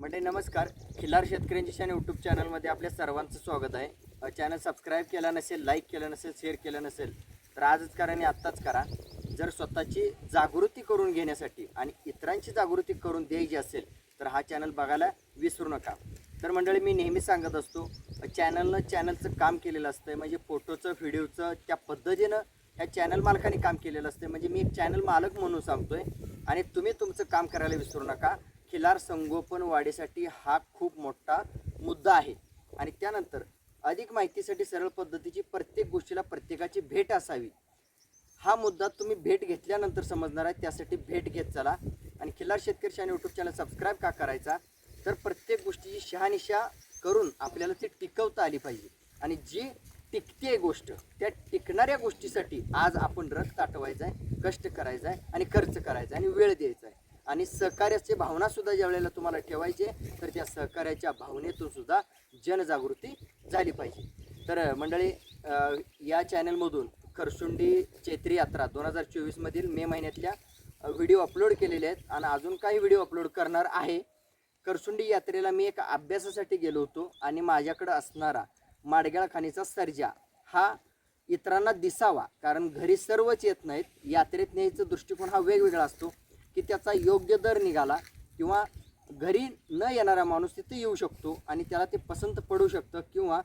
म्हणजे नमस्कार. खिल्लार शेतकऱ्यांची शान यूट्यूब चॅनलमध्ये आपल्या सर्वांचं स्वागत आहे. चॅनल सबस्क्राईब केला नसेल लाईक केलं नसेल शेअर केलं नसेल तर आजच करा आणि आत्ताच करा. जर स्वतःची जागृती करून घेण्यासाठी आणि इतरांची जागृती करून द्यायची असेल तर हा चॅनल बघायला विसरू नका. तर मंडळी मी नेहमी सांगत असतो चॅनलनं चॅनलचं काम केलेलं असतं म्हणजे फोटोचं व्हिडिओचं त्या पद्धतीनं ह्या चॅनल मालकाने काम केलेलं असतं म्हणजे मी एक चॅनल मालक म्हणून सांगतो आहे आणि तुम्ही तुमचं काम करायला विसरू नका. खिलार संगोपन वाढीसाठी हा खूप मोठा मुद्दा आहे. आणि त्यानंतर अधिक माहितीसाठी सरळ पद्धतीची प्रत्येक गोष्टीला प्रत्येकाची भेट असावी. हा मुद्दा तुम्ही भेट घेतल्यानंतर समजणार आहे त्यासाठी भेट घेत चला. आणि खिल्लार शेतकरी शहाणे यूट्यूब चॅनल सबस्क्राईब का करायचा? तर प्रत्येक गोष्टीची शहानिशा करून आपल्याला ती टिकवता आली पाहिजे. आणि जी टिकते गोष्ट त्या टिकणाऱ्या गोष्टीसाठी आज आपण रक्त ताटवायचा आहे कष्ट करायचा आहे आणि खर्च करायचा आहे आणि वेळ द्यायचा आहे आणि सहकार्याची भावना सुद्धा ज्या वेळेला तुम्हाला ठेवायची तर त्या सहकार्याच्या भावनेतून सुद्धा जनजागृती झाली पाहिजे. तर मंडळी या चॅनलमधून खरसुंडी चैत्री यात्रा दोन हजार चोवीसमधील मे महिन्यातल्या व्हिडिओ अपलोड केलेले आहेत आणि अजून काही व्हिडिओ अपलोड करणार आहे. करसुंडी यात्रेला मी एका अभ्यासासाठी गेलो होतो आणि माझ्याकडं असणारा माडग्याळ खाणीचा सर्जा हा इतरांना दिसावा कारण घरी सर्वच येत नाहीत. यात्रेत न्यायचा दृष्टिकोन हा वेगवेगळा असतो. की त्याचा योग्य दर निघाला किंवा घरी न येणारा माणूस तिथे येऊ शकतो आणि त्याला ते पसंत पडू शकतं किंवा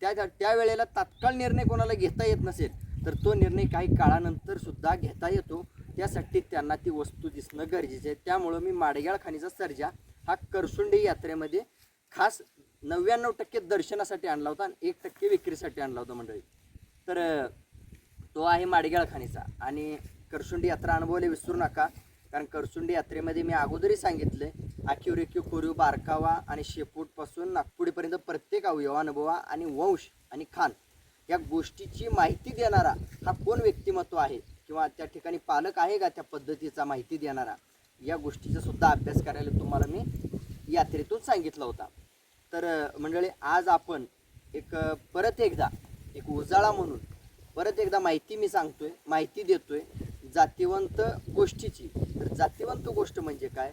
त्या त्या वेळेला तात्काळ निर्णय कोणाला घेता येत नसेल तर तो निर्णय काही काळानंतर सुद्धा घेता येतो. त्यासाठी त्यांना ती वस्तू दिसणं गरजेचं आहे. त्यामुळं मी माडग्याळ खाणीचा सर्जा हा करसुंडी यात्रेमध्ये खास नव्याण्णव टक्के दर्शनासाठी आणला होता आणि एक टक्के विक्रीसाठी आणला होता मंडळी. तर तो आहे माडग्याळ खाणीचा आणि करसुंडी यात्रा अनुभवले विसरू नका. कारण करसुंडी यात्रेमध्ये मी अगोदरही सांगितले आखीव रेखीव कोरीव बारकावा आणि शेपूटपासून नागपुडीपर्यंत प्रत्येक अवयव अनुभवा आणि वंश आणि खान या गोष्टीची माहिती देणारा हा कोण व्यक्तिमत्व आहे? किंवा त्या ठिकाणी पालक आहे का त्या पद्धतीचा माहिती देणारा? या गोष्टीचा सुद्धा अभ्यास करायला तुम्हाला मी यात्रेतून सांगितला होता. तर मंडळी आज आपण एक परत एकदा एक उजाळा म्हणून परत एकदा माहिती मी सांगतोय माहिती देतोय. जातीवंत गोष्टीची. तर जातीवंत गोष्ट म्हणजे काय?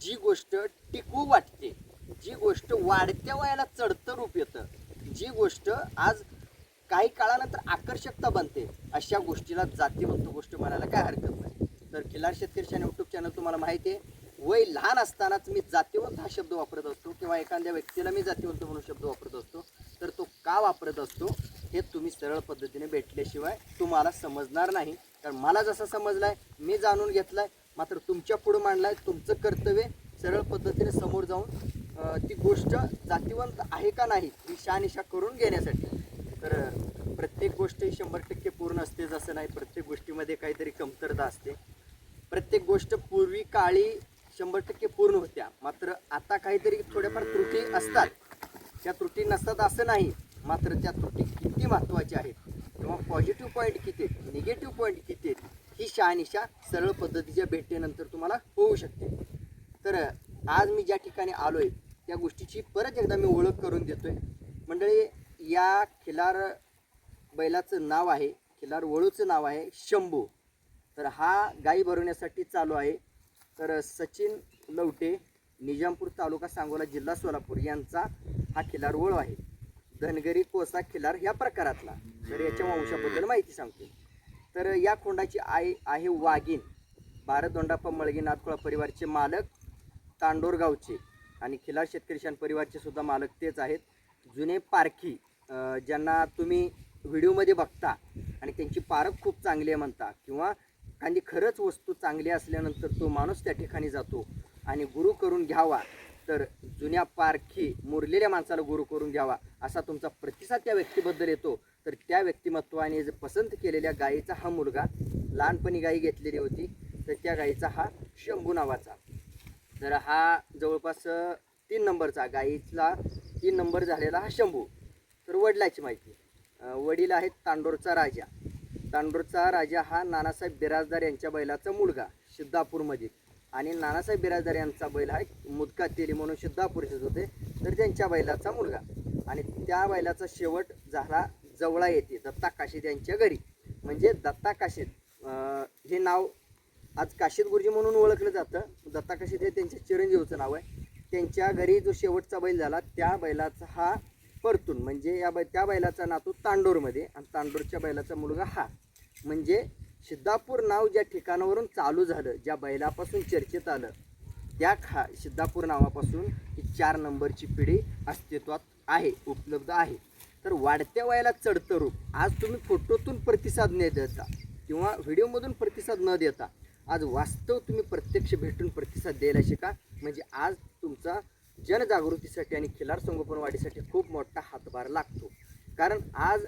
जी गोष्ट टिकू वाटते जी गोष्ट वाढत्या वयाला चढतं रूप येतं जी गोष्ट आज काही काळानंतर आकर्षकता बनते अशा गोष्टीला जातीवंत गोष्ट म्हणायला काय हरकत नाही. तर खिलार शेतकरी यूट्यूब चॅनल तुम्हाला माहिती आहे वय लहान असतानाच मी जातीवंत हा शब्द वापरत असतो किंवा एखाद्या व्यक्तीला मी जातीवंत म्हणून शब्द वापरत असतो. तर तो का वापरत असतो हे तुम्ही सरळ पद्धतीने भेटल्याशिवाय तुम्हाला समजणार नाही. कारण मला जसा आहे मी जाणून घेतलाय मात्र तुमच्या पुढं मांडलाय तुमचं कर्तव्य सरळ पद्धतीने समोर जाऊन ती गोष्ट जातीवंत आहे का नाही ही शहानिशा करून घेण्यासाठी. तर प्रत्येक गोष्ट ही शंभर टक्के पूर्ण असतेच असं नाही प्रत्येक गोष्टीमध्ये काहीतरी कमतरता असते. प्रत्येक गोष्ट पूर्वी काळी शंभर टक्के पूर्ण होत्या मात्र आता काहीतरी थोड्याफार त्रुटी असतात. त्या त्रुटी नसतात असं नाही मात्र त्या त्रुटी किती महत्त्वाच्या आहेत किंवा पॉझिटिव्ह पॉईंट किती आहेत निगेटिव्ह पॉईंट किती आहेत ही शहानिशा सरळ पद्धतीच्या भेटेनंतर तुम्हाला होऊ शकते. तर आज मी ज्या ठिकाणी आलो आहे त्या गोष्टीची परत एकदा मी ओळख करून देतो आहे मंडळी या खिलार बैलाचं नाव आहे खिलार वळूचं नाव आहे शंभू. तर हा गाई भरवण्यासाठी चालू आहे. तर सचिन लवटे निजामपूर तालुका सांगोला जिल्हा सोलापूर यांचा हा खिलार वळू आहे. धनगरी कोसा खिलार ह्या प्रकारातला. तर याच्या वंशाबद्दल माहिती सांगतो तर या खोंडाची आई आहे वाघीण. भारत दोंडाप्पा मळगी नाथखोळा परिवारचे मालक तांडोर गावचे आणि खिलार शेतकरी शान परिवारचे सुद्धा मालक तेच आहेत. जुने पारखी ज्यांना तुम्ही व्हिडिओमध्ये बघता आणि त्यांची पारख खूप चांगली आहे म्हणता किंवा एखादी खरंच वस्तू चांगली असल्यानंतर तो माणूस त्या ठिकाणी जातो आणि गुरु करून घ्यावा. तर जुन्या पारखी मुरलेल्या माणसाला गुरु करून घ्यावा. असा तुमचा प्रतिसाद त्या व्यक्तीबद्दल येतो. तर त्या व्यक्तिमत्वाने जे पसंत केलेल्या गायीचा हा मुलगा लहानपणी गायी घेतलेली होती. तर त्या गायीचा हा शंभू नावाचा. तर हा जवळपास तीन नंबरचा. गायीतला तीन नंबर झालेला हा शंभू. तर वडिलाची माहिती. वडील आहेत तांडोरचा राजा. तांडोरचा राजा हा नानासाहेब बिराजदार यांच्या बैलाचा मुलगा सिद्धापूरमध्ये. आणि नानासाहेब बिराजदार यांचा बैल हा मुदका तेली म्हणून सिद्धापूरचेच होते. तर त्यांच्या बैलाचा मुलगा. आणि त्या बैलाचा शेवट झाला जवळा येते दत्ता काशीद यांच्या घरी. म्हणजे दत्ता काशीद हे नाव आज काशीद गुरुजी म्हणून ओळखलं जातं. दत्ता काशीद हे त्यांच्या चिरंजीवचं नाव आहे. त्यांच्या घरी जो शेवटचा बैल झाला त्या बैलाचा हा परतून म्हणजे या बै त्या बैलाचा नातू तांडोरमध्ये आणि तांडोरच्या बैलाचा मुलगा हा. म्हणजे सिद्धापूर नाव ज्या ठिकाणावरून चालू झालं ज्या बैलापासून चर्चेत आलं त्या खा सिद्धापूर नावापासून ही चार नंबरची पिढी अस्तित्वात आहे उपलब्ध आहे. तर वाढत्या वयाला चढतं रूप. आज तुम्ही फोटोतून प्रतिसाद न देता किंवा व्हिडिओमधून प्रतिसाद न देता आज वास्तव तुम्ही प्रत्यक्ष भेटून प्रतिसाद द्यायला शिका. म्हणजे आज तुमचा जनजागृतीसाठी आणि खिलार संगोपन वाढीसाठी खूप मोठा हातभार लागतो. कारण आज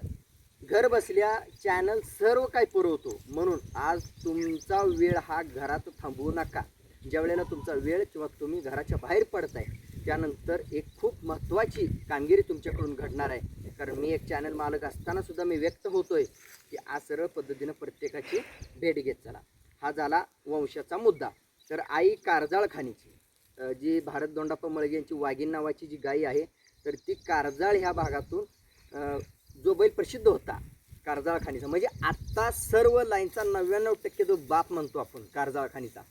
घर बसल्या चॅनल सर्व काही पुरवतो. म्हणून आज तुमचा वेळ हा घरात थांबवू नका. ज्या वेळेला तुमचा वेळ किंवा तुम्ही घराच्या बाहेर पडताय त्यानंतर एक खूप महत्त्वाची कामगिरी तुमच्याकडून घडणार आहे. कारण मी एक चॅनल मालक असताना सुद्धा मी व्यक्त होतोय की आज सरळ पद्धतीनं प्रत्येकाची भेट घेत चला. हा झाला वंशाचा मुद्दा. तर आई कारजाळ खाणीची जी भारत दोंडाप्पा मळगे यांची वाघीण नावाची जी गाई आहे तर ती कारजाळ ह्या भागातून जो बैल प्रसिद्ध होता कारजाळ खाणीचा. म्हणजे आत्ता सर्व लाईनचा नव्याण्णव टक्के जो बाप म्हणतो आपण कारजाळ खाणीचा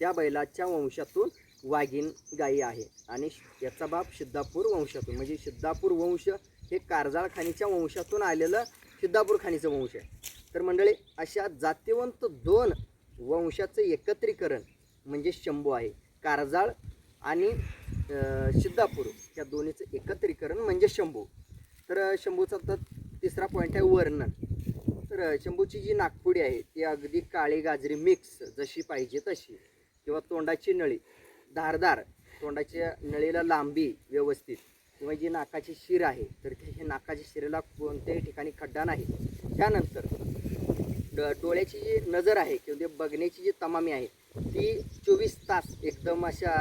त्या बैलाच्या वंशातून वाघीण गायी आहे. आणि याचा बाप सिद्धापूर वंशातून म्हणजे सिद्धापूर वंश हे कारजाळखानीच्या वंशातून आलेलं सिद्धापूर खाणीचं वंश आहे. तर मंडळी अशा जातीवंत दोन वंशाचं एकत्रीकरण म्हणजे शंभू आहे. कारजाळ आणि अं, सिद्धापूर या दोन्हीचं एकत्रीकरण म्हणजे शंभू. तर शंभूचा तर तिसरा पॉईंट आहे वर्णन. तर शंभूची जी नागपुडी आहे ती अगदी काळी गाजरी मिक्स जशी पाहिजे तशी किंवा तोंडाची नळी धारदार तोंडाच्या नळीला लांबी व्यवस्थित किंवा जी नाकाची शिर आहे तर हे नाकाच्या शिरेला कोणत्याही ठिकाणी खड्डा नाही. त्यानंतर ड- डोळ्याची जी नजर आहे किंवा ते बघण्याची जी तमामी आहे ती चोवीस तास एकदम अशा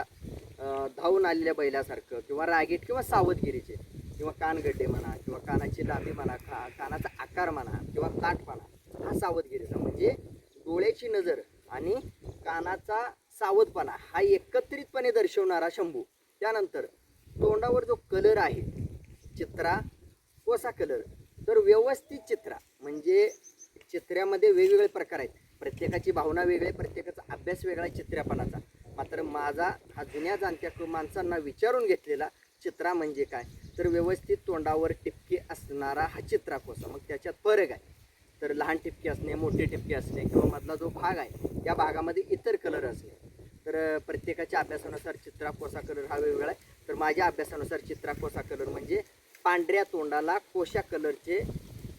धावून आलेल्या बैलासारखं किंवा रागीट किंवा सावधगिरीचे किंवा कानगड्डे म्हणा किंवा कानाची लांबी म्हणा खा कानाचा आकार म्हणा किंवा ताटपणा हा सावधगिरीचा. म्हणजे डोळ्याची नजर आणि कानाचा सावधपणा हा एकत्रितपणे दर्शवणारा शंभू. त्यानंतर तोंडावर जो कलर आहे चित्रा कोसा कलर तर व्यवस्थित चित्रा म्हणजे चित्र्यामध्ये वेगवेगळे प्रकार आहेत. प्रत्येकाची भावना वेगळी प्रत्येकाचा अभ्यास वेगळा आहे चित्र्यापणाचा मात्र माझा हा जुन्या जाणत्या माणसांना विचारून घेतलेला चित्रा म्हणजे काय? तर व्यवस्थित तोंडावर टिपके असणारा हा चित्रा कोसा. मग त्याच्यात फरक आहे. तर लहान टिपके असणे मोठे टिपके असणे किंवा मधला जो भाग आहे त्या भागामध्ये इतर कलर असणे. तर प्रत्येकाच्या अभ्यासानुसार चित्रा कोसा कलर हा वेगवेगळा आहे. तर माझ्या अभ्यासानुसार चित्रा कोसा कलर म्हणजे पांढऱ्या तोंडाला कोशा कलरचे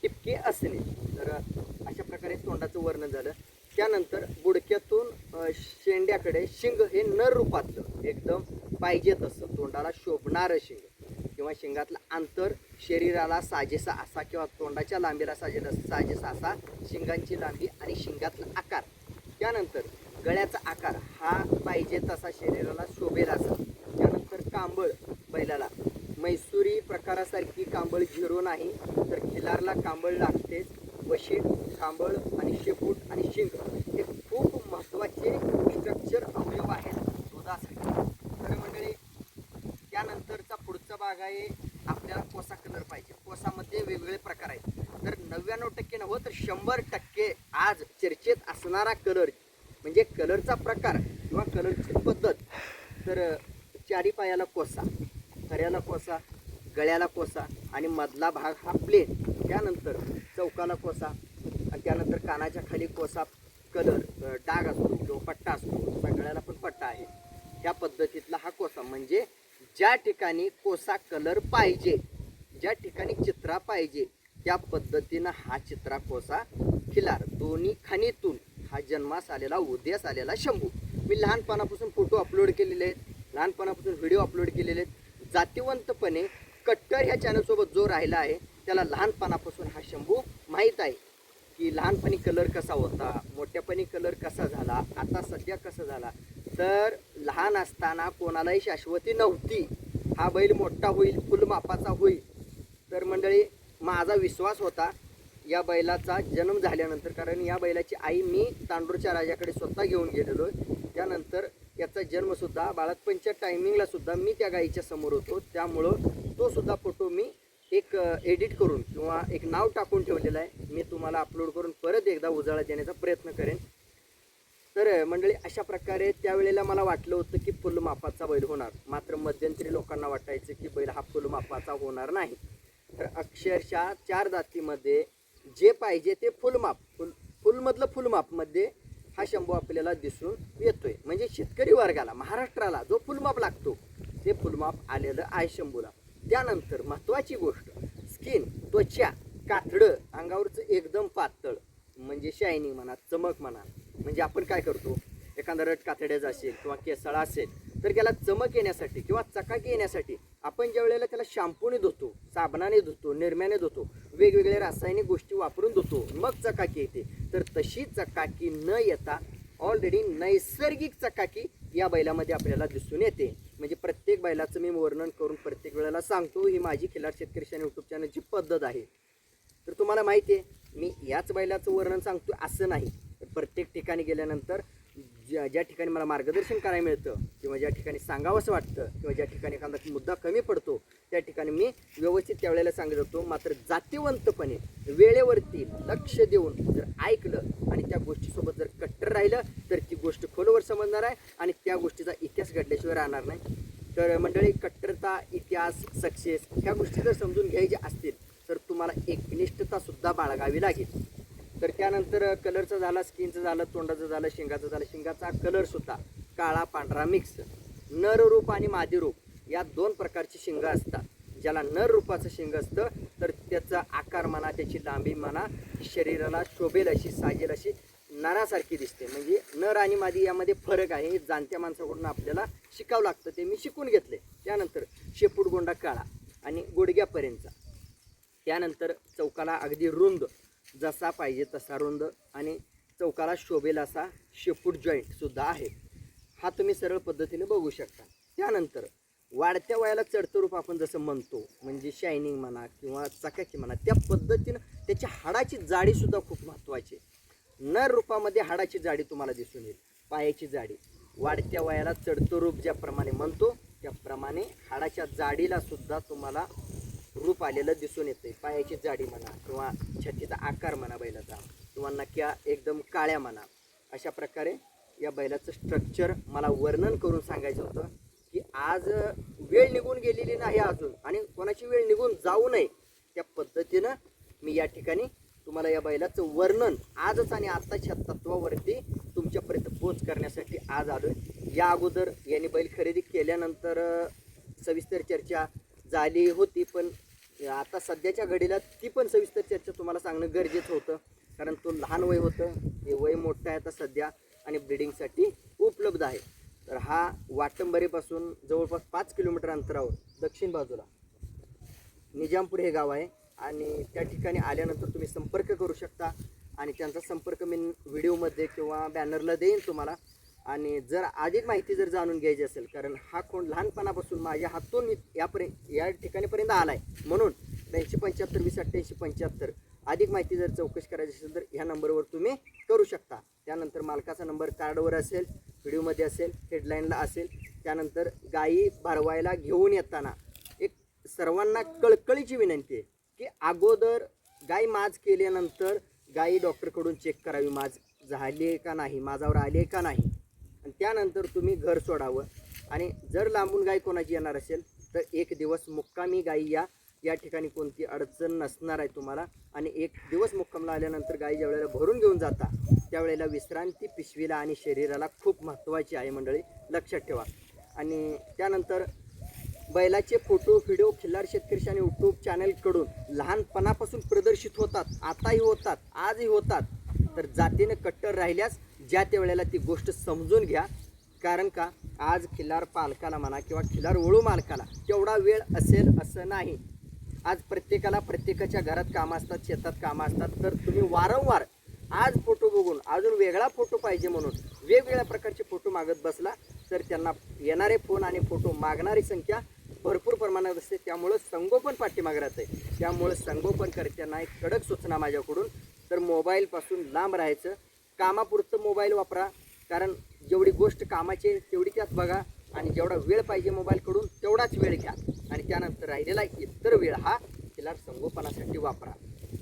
टिपके असणे. तर अशा प्रकारे तोंडाचं वर्णन झालं. त्यानंतर बुडक्यातून शेंड्याकडे शिंग हे नर रूपातलं एकदम पाहिजे तसं तोंडाला शोभणारं शिंग. किंवा शिंगातलं अंतर शरीराला साजेसा असा किंवा तोंडाच्या लांबीला साजेला साजेसा असा शिंगांची लांबी आणि शिंगातला आकार. त्यानंतर गळ्याचा आकार हा पाहिजे तसा शरीराला शोभेल असा. त्यानंतर कांबळ बैलाला. मैसुरी प्रकारासारखी कांबळ झिरो नाही तर खिलारला कांबळ लागतेच वशीट कांबळ आणि शेपूट आणि शिंग हे खूप महत्त्वाचे स्ट्रक्चर अवयव आहेत दुधासाठी तर मंडळी त्यानंतरचा पुढचा भाग आहे आपल्याला कोसा कलर पाहिजे. कोसामध्ये वेगवेगळे प्रकार आहेत. तर नव्याण्णव टक्के नव्हतं तर शंभर टक्के आज चर्चेत असणारा कलर म्हणजे कलरचा प्रकार किंवा कलरची पद्धत. तर चारी पायाला कोसा खऱ्याला कोसा गळ्याला कोसा आणि मधला भाग हा प्लेन. त्यानंतर चौकाला कोसा आणि त्यानंतर कानाच्या खाली कोसा कलर. डाग असतो किंवा पट्टा असतो. गळ्याला पण पट्टा आहे. त्या पद्धतीतला हा कोसा. म्हणजे ज्या ठिकाणी कोसा कलर पाहिजे ज्या ठिकाणी चित्रा पाहिजे त्या पद्धतीनं हा चित्रा कोसा खिलार. दोन्ही खाणीतून हा जन्मास आलेला उदयास आलेला शंभू. मी लहानपणापासून फोटो अपलोड केलेले आहेत. लहानपणापासून व्हिडिओ अपलोड केलेले आहेत. जातीवंतपणे कट्टर ह्या चॅनलसोबत जो राहिला आहे त्याला लहानपणापासून हा शंभू माहीत आहे. की लहानपणी कलर कसा होता मोठ्यापणी कलर कसा झाला आता सध्या कसा झाला. तर लहान असताना कोणालाही शाश्वती नव्हती. हा बैल मोठा होईल फुलमापाचा होईल. तर मंडळी माझा विश्वास होता या बैलाचा जन्म झाल्यानंतर कारण या बैलाची आई मी तांडूरच्या राजाकडे स्वतः घेऊन गेलेलो आहे. त्यानंतर याचा जन्मसुद्धा बाळातपणच्या टायमिंगलासुद्धा मी त्या गाईच्या समोर होतो. त्यामुळं तोसुद्धा फोटो मी एक एडिट करून किंवा एक नाव टाकून ठेवलेलं आहे. मी तुम्हाला अपलोड करून परत एकदा उजाळा देण्याचा प्रयत्न करेन. तर मंडळी अशा प्रकारे त्यावेळेला मला वाटलं होतं की फुलमापाचा बैल होणार. मात्र मध्यंतरी लोकांना वाटायचं की बैल हा फुलमापाचा होणार नाही. तर अक्षरशः चार जातीमध्ये जे पाहिजे ते फुलमाप फुल फुलमधलं फुलमापमध्ये हा शंभू आपल्याला दिसून येतोय. म्हणजे शेतकरी वर्गाला महाराष्ट्राला जो फुलमाप लागतो ते फुलमाप आलेलं आहे शंभूला. त्यानंतर महत्त्वाची गोष्ट स्किन त्वचा कातडं अंगावरचं एकदम पातळ म्हणजे शायनिंग म्हणा चमक म्हणा. म्हणजे आपण काय करतो एखादा रट कातड्याचा असेल किंवा केसाळा असेल तर त्याला चमक येण्यासाठी किंवा चकाकी येण्यासाठी आपण ज्या वेळेला त्याला शॅम्पूने धुतो साबणाने धुतो निरम्याने धुतो वेगवेगळ्या रासायनिक गोष्टी वापरून धुतो मग चकाकी येते. तर तशी चकाकी न येता ऑलरेडी नैसर्गिक चकाकी या बैलामध्ये आपल्याला दिसून येते. म्हणजे प्रत्येक बैलाचं मी वर्णन करून प्रत्येक वेळेला सांगतो ही माझी खिलाड शेतकरी शान यूट्यूब चॅनलची पद्धत आहे. तर तुम्हाला माहिती आहे मी याच बैलाचं वर्णन सांगतो असं नाही. प्रत्येक ठिकाणी गेल्यानंतर ज्या ज्या ठिकाणी मला मार्गदर्शन करायला मिळतं किंवा ज्या ठिकाणी सांगावंसं वाटतं किंवा ज्या ठिकाणी एखादा मुद्दा कमी पडतो त्या ठिकाणी मी व्यवस्थित त्यावेळेला सांगत होतो. मात्र जातीवंतपणे वेळेवरती लक्ष देऊन जर ऐकलं आणि त्या गोष्टीसोबत जर कट्टर राहिलं तर ती गोष्ट खोलवर समजणार आहे आणि त्या गोष्टीचा इतिहास घडल्याशिवाय राहणार नाही. तर मंडळी कट्टरता इतिहास सक्सेस ह्या गोष्टी जर समजून घ्यायच्या असतील तर तुम्हाला एक निष्ठतासुद्धा बाळगावी लागेल. तर त्यानंतर कलरचं झाला स्किनचं झालं तोंडाचं झालं शिंगाचं झालं. शिंगाचा कलरसुद्धा काळा पांढरा मिक्स नर रूप आणि मादी रूप या दोन प्रकारची शिंग असतात. ज्याला नर रूपाचं शिंग असतं तर त्याचा आकार म्हणा त्याची लांबी म्हणा शरीराला शोभेल अशी साजेल अशी नरासारखी दिसते. म्हणजे नर आणि मादी यामध्ये फरक आहे. हे जाणत्या माणसाकडून आपल्याला शिकावं लागतं. ते मी शिकून घेतले. त्यानंतर शेपूट गोंडा काळा आणि गुडघ्यापर्यंतचा. त्यानंतर चौकाला अगदी रुंद जसा पाहिजे तसा रुंद आणि चौकाला शोभेल असा शेपूट जॉईंटसुद्धा आहे. हा तुम्ही सरळ पद्धतीने बघू शकता. त्यानंतर वाढत्या वयाला चढतं रूप आपण जसं म्हणतो म्हणजे शायनिंग म्हणा किंवा चकाकी म्हणा त्या पद्धतीनं त्याच्या हाडाची जाडीसुद्धा खूप महत्त्वाची नर रूपामध्ये हाडाची जाडी तुम्हाला दिसून येईल. पायाची जाडी. वाढत्या वयाला चढतं रूप ज्याप्रमाणे म्हणतो त्याप्रमाणे हाडाच्या जाडीला सुद्धा तुम्हाला रूप आलेलं दिसून येते पायाची जाडी म्हणा किंवा छातीचा आकार म्हणा बैलाचा किंवा नक्या एकदम काळ्या म्हणा. अशा प्रकारे या बैलाचं स्ट्रक्चर मला वर्णन करून सांगायचं होतं की आज वेळ निघून गेलेली नाही अजून आणि कोणाची वेळ निघून जाऊ नये त्या पद्धतीनं मी या ठिकाणी तुम्हाला या बैलाचं वर्णन आजच आणि आत्ताच्या तत्वावरती तुमच्यापर्यंत पोच करण्यासाठी आज आलो या अगोदर यांनी बैल खरेदी केल्यानंतर सविस्तर चर्चा झाली होती पण आता सध्याच्या घडीला ती पण सविस्तर चर्चा तुम्हाला सांगणं गरजेचं होतं. कारण तो लहान वय होतं हे वय मोठं आहे आता सध्या आणि ब्रिडिंगसाठी उपलब्ध आहे. तर हा वाटंबरीपासून जवळपास पाच किलोमीटर अंतरावर दक्षिण बाजूला निजामपूर हे गाव आहे. आणि त्या ठिकाणी आल्यानंतर तुम्ही संपर्क करू शकता. आणि त्यांचा संपर्क मी व्हिडिओमध्ये किंवा बॅनरला देईन तुम्हाला. आणि जर अधिक माहिती जर जाणून घ्यायची असेल कारण हा कोण लहानपणापासून माझ्या हातून यापर्यंत या ठिकाणीपर्यंत आला आहे म्हणून ब्याऐंशी पंच्याहत्तर वीस अठ्ठ्याऐंशी पंच्याहत्तर अधिक माहिती जर चौकशी करायची असेल तर ह्या नंबरवर तुम्ही करू शकता. त्यानंतर मालकाचा नंबर कार्डवर असेल व्हिडिओमध्ये असेल हेडलाईनला असेल त्यानंतर गायी भरवायला घेऊन येताना एक सर्वांना कळकळीची विनंती आहे की अगोदर गाय माज केल्यानंतर गायी डॉक्टरकडून चेक करावी माज झाली आहे का नाही माझावर आली आहे का नाही. त्यानंतर तुम्ही घर सोडावं. आणि जर लांबून गाय कोणाची येणार असेल तर एक दिवस मुक्कामी गायी या. या ठिकाणी कोणती अडचण नसणार आहे तुम्हाला. आणि एक दिवस मुक्कामला आल्यानंतर गायी ज्या वेळेला भरून घेऊन जाता त्यावेळेला विश्रांती पिशवीला आणि शरीराला खूप महत्त्वाची आहे मंडळी. लक्षात ठेवा. आणि त्यानंतर बैलाचे फोटो व्हिडिओ खिल्लार शेतकरी आणि यूट्यूब चॅनलकडून लहानपणापासून प्रदर्शित होतात आताही होतात आजही होतात. तर जातीने कट्टर राहिल्यास ज्या त्या वेळेला ती गोष्ट समजून घ्या. कारण का? आज खिल्लार पालकाला म्हणा किंवा खिल्लार वळू मालकाला तेवढा वेळ असेल असं नाही. आज प्रत्येकाला प्रत्येकाच्या घरात कामं असतात शेतात कामं असतात. तर तुम्ही वारंवार आज फोटो बघून अजून वेगळा फोटो पाहिजे म्हणून वेगवेगळ्या प्रकारचे फोटो मागत बसला तर त्यांना येणारे फोन आणि फोटो मागणारी संख्या भरपूर प्रमाणात असते. त्यामुळं संगोपन पाठीमागे राहते त्यामुळं संगोपन करताना एक कडक सूचना माझ्याकडून तर मोबाईलपासून लांब राहायचं. कामापुरतं मोबाईल वापरा. कारण जेवढी गोष्ट कामाची आहे तेवढी त्यात बघा. आणि जेवढा वेळ पाहिजे मोबाईलकडून तेवढाच वेळ घ्या. आणि त्यानंतर राहिलेला इतर वेळ हा तिला संगोपनासाठी वापरा.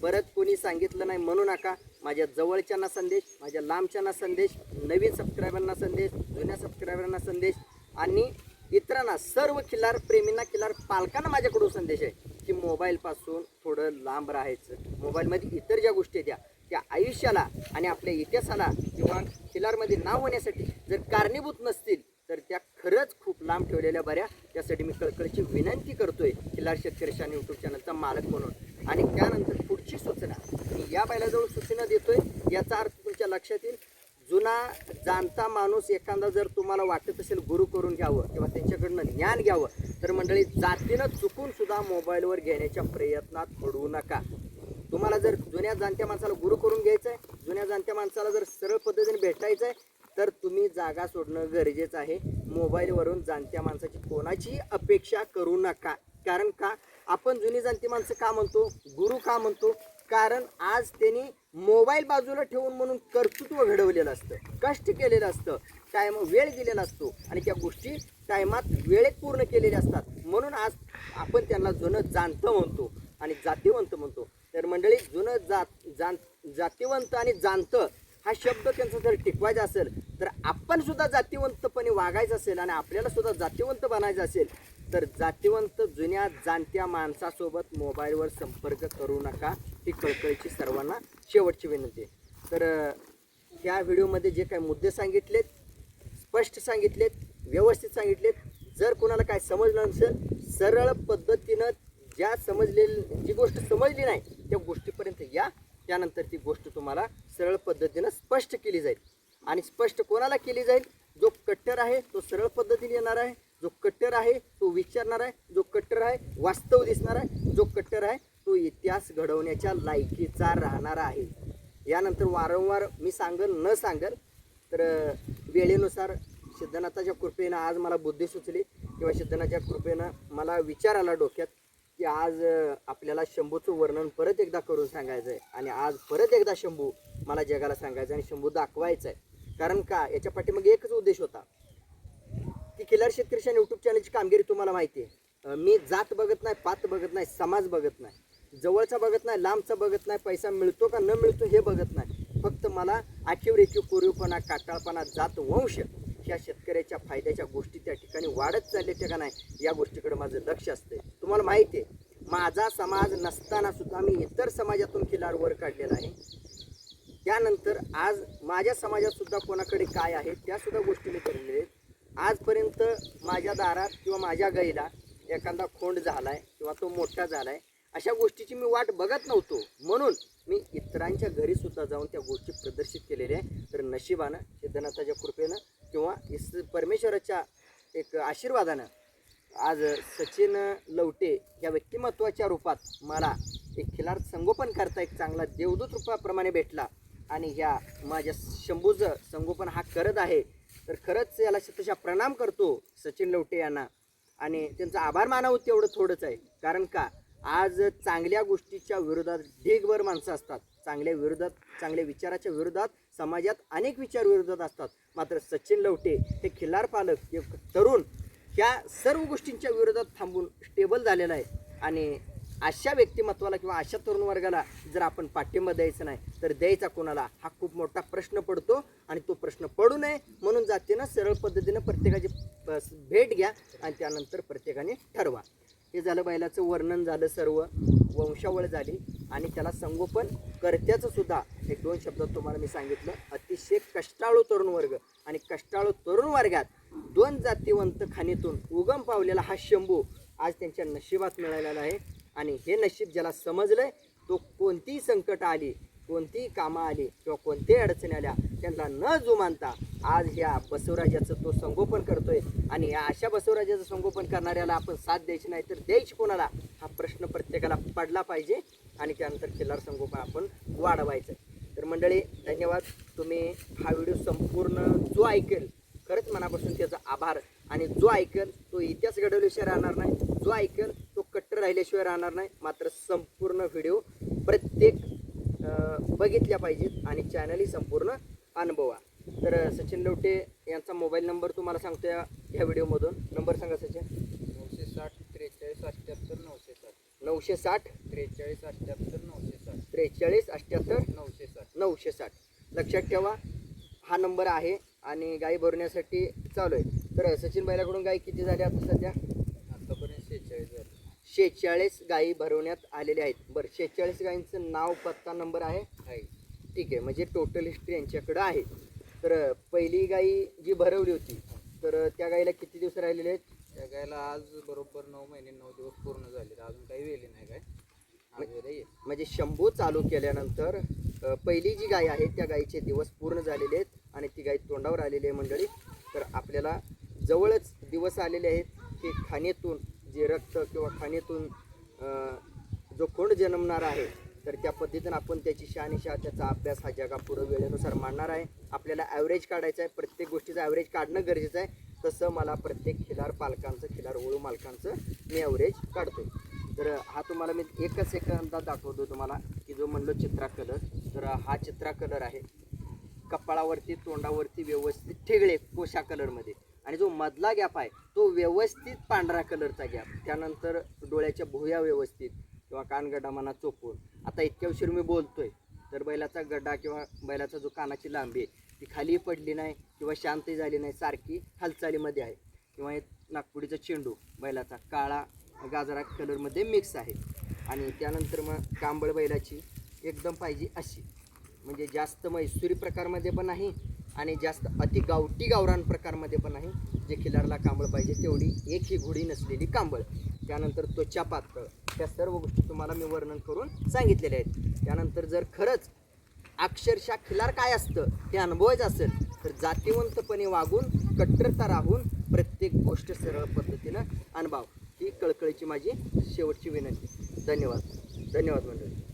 परत कोणी सांगितलं नाही म्हणू नका. माझ्या जवळच्यांना संदेश माझ्या लांबच्यांना संदेश नवीन सबस्क्रायबरना संदेश जुन्या सबस्क्रायबरांना संदेश. आणि इतरांना सर्व खिलार प्रेमींना खिलार पालकांना माझ्याकडून संदेश आहे की मोबाईलपासून थोडं लांब राहायचं. मोबाईलमध्ये इतर ज्या गोष्टी आहेत त्या आयुष्याला आणि आपल्या इतिहासाला किंवा खिलारमध्ये नाव होण्यासाठी जर कारणीभूत नसतील तर त्या खरंच खूप लांब ठेवलेल्या बऱ्या. त्यासाठी मी कळकळीची विनंती करतोय खिलार शेतकरी शान यूट्यूब चॅनलचा मालक म्हणून. आणि त्यानंतर पुढची सूचना मी या बैलाजवळ सूचना देतोय. याचा अर्थ तुमच्या लक्षात येईल जुना जाणता माणूस एखादा जर तुम्हाला वाटत असेल गुरु करून घ्यावं किंवा त्यांच्याकडनं ज्ञान घ्यावं तर मंडळी जातीनं चुकून सुद्धा मोबाईलवर घेण्याच्या प्रयत्नात पडू नका. तुम्हाला जर जुन्या जाणत्या माणसाला गुरु करून घ्यायचं आहे जुन्या जाणत्या माणसाला जर सरळ पद्धतीने भेटायचं आहे तर तुम्ही जागा सोडणं गरजेचं आहे. मोबाईलवरून जाणत्या माणसाची कोणाचीही अपेक्षा करू नका. कारण का? आपण जुनी जाणती माणसं का म्हणतो? गुरु का म्हणतो? कारण आज त्यांनी मोबाईल बाजूला ठेवून म्हणून कर्तृत्व घडवलेलं असतं. कष्ट केलेलं असतं. टायम वेळ दिलेला असतो. आणि त्या गोष्टी टायमात वेळेत पूर्ण केलेल्या असतात. म्हणून आज आपण त्यांना जुनं जाणतं म्हणतो आणि जातीवंत म्हणतो. तर मंडळी जुनं जात जाण जातीवंत आणि जाणतं हा शब्द त्यांचा जर टिकवायचा असेल तर आपण सुद्धा जातीवंतपणे वागायचं असेल आणि आपल्याला सुद्धा जातीवंत बनायचं असेल तर जातीवंत जुन्या जाणत्या माणसासोबत मोबाईलवर संपर्क करू नका. ही कळकळीची सर्वांना शेवटची विनंती आहे. तर ह्या व्हिडिओमध्ये जे काही मुद्दे सांगितलेत स्पष्ट सांगितलेत व्यवस्थित सांगितलेत जर कोणाला काय समजलं नसेल सरळ पद्धतीनं ज्या समजले जी गोष्ट समजली नाही त्या गोष्टीपर्यंत या. त्यानंतर ती गोष्ट तुम्हाला सरळ पद्धतीनं स्पष्ट केली जाईल. आणि स्पष्ट कोणाला केली जाईल? जो कट्टर आहे तो सरळ पद्धतीने येणार आहे. जो कट्टर आहे तो विचारणार आहे. जो कट्टर आहे वास्तव दिसणार आहे. जो कट्टर आहे तो इतिहास घडवण्याच्या लायकीचा राहणार आहे. यानंतर वारंवार मी सांगल न सांगल तर वेळेनुसार सिद्धनाथाच्या कृपेनं आज मला बुद्धी सुचली किंवा सिद्धनाथच्या कृपेनं मला विचार आला डोक्यात. की आज आपल्याला शंभूचं वर्णन परत एकदा करून सांगायचं आहे आणि आज परत एकदा शंभू मला जगाला सांगायचं आणि शंभू दाखवायचा आहे कारण का? याच्या पाठीमागे एकच उद्देश होता. की खिलार शेतकरी यूट्यूब चॅनलची कामगिरी तुम्हाला माहिती आहे. मी जात बघत नाही पात बघत नाही समाज बघत नाही. जवळचा बघत नाही लांबचा बघत नाही पैसा मिळतो का न मिळतो हे बघत नाही. फक्त मला आखीव रेखीव कोरीवपणा काटाळपणा जात वंश ह्या शेतकऱ्याच्या फायद्याच्या गोष्टी त्या ठिकाणी वाढत चालल्या का नाही या गोष्टीकडे माझं लक्ष असते तुम्हाला माहिती आहे माझा समाज नसताना सुद्धा मी इतर समाजातून खिलार वर काढलेला आहे. त्यानंतर आज माझ्या समाजात सुद्धा कोणाकडे काय आहे त्या सुद्धा गोष्टी मी केलेल्या आहेत आजपर्यंत माझ्या दारात किंवा माझ्या गाईला एखादा खोंड झाला आहे किंवा तो मोठा झाला आहे अशा गोष्टीची मी वाट बघत नव्हतो. म्हणून मी इतरांच्या घरीसुद्धा जाऊन त्या गोष्टी प्रदर्शित केलेल्या आहे. तर नशिबानं सिद्धनाथाच्या कृपेनं किंवा इस परमेश्वराच्या एक आशीर्वादानं आज सचिन लवटे या व्यक्तिमत्वाच्या रूपात मला एक खिलार संगोपन करता एक चांगला देवदूत रूपाप्रमाणे भेटला. आणि ह्या माझ्या शंभूचं संगोपन हा करत आहे. तर खरंच याला तशा प्रणाम करतो सचिन लवटे यांना. आणि त्यांचा आभार मानावं तेवढं थोडंच आहे. कारण का? आज चांगल्या गोष्टीच्या विरोधात ढीगभर माणसं असतात. चांगल्या विरोधात चांगल्या विचाराच्या विरोधात समाजात अनेक विचार विरोधात असतात. मात्र सचिन लवटे हे खिल्लार पालक एक तरुण ह्या सर्व गोष्टींच्या विरोधात थांबून स्टेबल झालेला आहे. आणि अशा व्यक्तिमत्वाला किंवा अशा तरुण वर्गाला जर आपण पाठिंबा द्यायचा नाही तर द्यायचा कोणाला? हा खूप मोठा प्रश्न पडतो आणि तो प्रश्न पडू नये म्हणून जातीनं सरळ पद्धतीनं प्रत्येकाची प- भेट घ्या आणि त्यानंतर प्रत्येकाने ठरवा. हे झालं बैलाचं वर्णन झालं सर्व. वंशावळ झाली. आणि त्याला संगोपन करत्याचं सुद्धा एक दोन शब्दात तुम्हाला मी सांगितलं. अतिशय कष्टाळू तरुण वर्ग. आणि कष्टाळू तरुण वर्गात दोन जातीवंत खाणीतून उगम पावलेला हा शंभू आज त्यांच्या नशिबात मिळालेला आहे. आणि हे नशीब ज्याला समजलंय तो कोणतीही संकट आली कोणतीही कामं आली किंवा कोणत्याही अडचणी आल्या त्यांना न जुमानता आज ह्या बसवराजाचं तो संगोपन करतोय. आणि या अशा बसवराजाचं संगोपन करणाऱ्याला आपण साथ द्यायची नाही तर द्यायची कोणाला? हा प्रश्न प्रत्येकाला पडला पाहिजे आणि त्यानंतर खिल्लार संगोपन आपण वाढवायचं. तर मंडळी धन्यवाद. तुम्ही हा व्हिडिओ संपूर्ण जो ऐकेल खरंच मनापासून त्याचा आभार. आणि जो ऐकेल तो इतिहास घडवल्याशिवाय राहणार नाही. जो ऐकेल तो कट्टर राहिल्याशिवाय राहणार नाही. मात्र संपूर्ण व्हिडिओ प्रत्येक बघितल्या पाहिजेत आणि चॅनलही संपूर्ण अनुभवा. तर सचिन लवटे यांचा मोबाईल नंबर तुम्हाला सांगतो या ह्या व्हिडिओमधून. नंबर सांगा सचिन. नऊशे साठ त्रेचाळीस अठ्ठ्याहत्तर नऊशे साठ. नऊशे साठ. त्रेचाळीस अठ्ठ्याहत्तर नऊशे साठ. त्रेचाळीस अठ्ठ्याहत्तर नऊशे साठ. नऊशे साठ. लक्षात ठेवा हा नंबर आहे आणि गाई भरण्यासाठी चालू आहे. तर सचिन बैलाकडून गाई किती झाल्या आता सध्या? झाले शेहेचाळीस गायी भरवण्यात आलेल्या आहेत. बरं शेहेचाळीस गायींचं नाव पत्ता नंबर आहे? ठीक आहे म्हणजे टोटल हिस्ट्री यांच्याकडं आहे. तर पहिली गाई जी भरवली होती तर त्या गाईला किती दिवस राहिलेले आहेत? त्या गायला आज बरोबर नऊ महिने नऊ दिवस पूर्ण झाले. अजून काही वेळी नाही काय? आज उद्या येईल म्हणजे शंभू चालू केल्यानंतर अं, पहिली जी गाय आहे त्या गायीचे दिवस पूर्ण झालेले आहेत आणि ती गाय तोंडावर आलेली आहे मंडळी. तर आपल्याला जवळच दिवस आलेले आहेत की खाणेतून जे रक्त किंवा खाणीतून जो कोंड जन्मणार आहे तर त्या पद्धतीनं आपण त्याची शहानिशा त्याचा अभ्यास हा जगापुढं वेळेनुसार मांडणार आहे. आपल्याला ॲव्हरेज काढायचं आहे प्रत्येक गोष्टीचं ॲव्हरेज काढणं गरजेचं आहे. तसं मला प्रत्येक खिलार पालकांचं खिलार ओळू मालकांचं मी ॲव्हरेज काढतो तर हा तुम्हाला मी एकच सेकंदात दाखवतो तुम्हाला की जो म्हणलो चित्रा कलर तर हा चित्रा कलर आहे. कपाळावरती तोंडावरती व्यवस्थित ठेगळे कोशा कलरमध्ये आणि जो मधला गॅप आहे तो व्यवस्थित पांढरा कलरचा गॅप त्यानंतर डोळ्याच्या भुया व्यवस्थित किंवा कानगडा म्हणा चोपून. आता इतक्या उशीर मी बोलतोय तर बैलाचा गड्डा किंवा बैलाचा जो कानाची लांबी आहे ती खाली पडली नाही किंवा शांतही झाली नाही सारखी हालचालीमध्ये आहे. किंवा हे नागपुडीचा चेंडू बैलाचा काळा गाजरा कलरमध्ये मिक्स आहे. आणि त्यानंतर मग कांबळ बैलाची एकदम पाहिजे अशी. म्हणजे जास्त मैसुरी प्रकारमध्ये पण नाही आणि जास्त अति गावठी गावरान प्रकारमध्ये पण आहे. जे खिलारला कांबळ पाहिजे तेवढी एक ही घोडी नसलेली कांबळ. त्यानंतर त्वचा पातळ त्या सर्व गोष्टी तुम्हाला मी वर्णन करून सांगितलेल्या आहेत. त्यानंतर जर खरंच अक्षरशः खिलार काय असतं हे अनुभवायचं असेल तर जातीवंतपणे वागून कट्टरता राहून प्रत्येक गोष्ट सरळ पद्धतीनं अनुभव. ही कळकळीची माझी शेवटची विनंती. धन्यवाद. धन्यवाद मंडळी.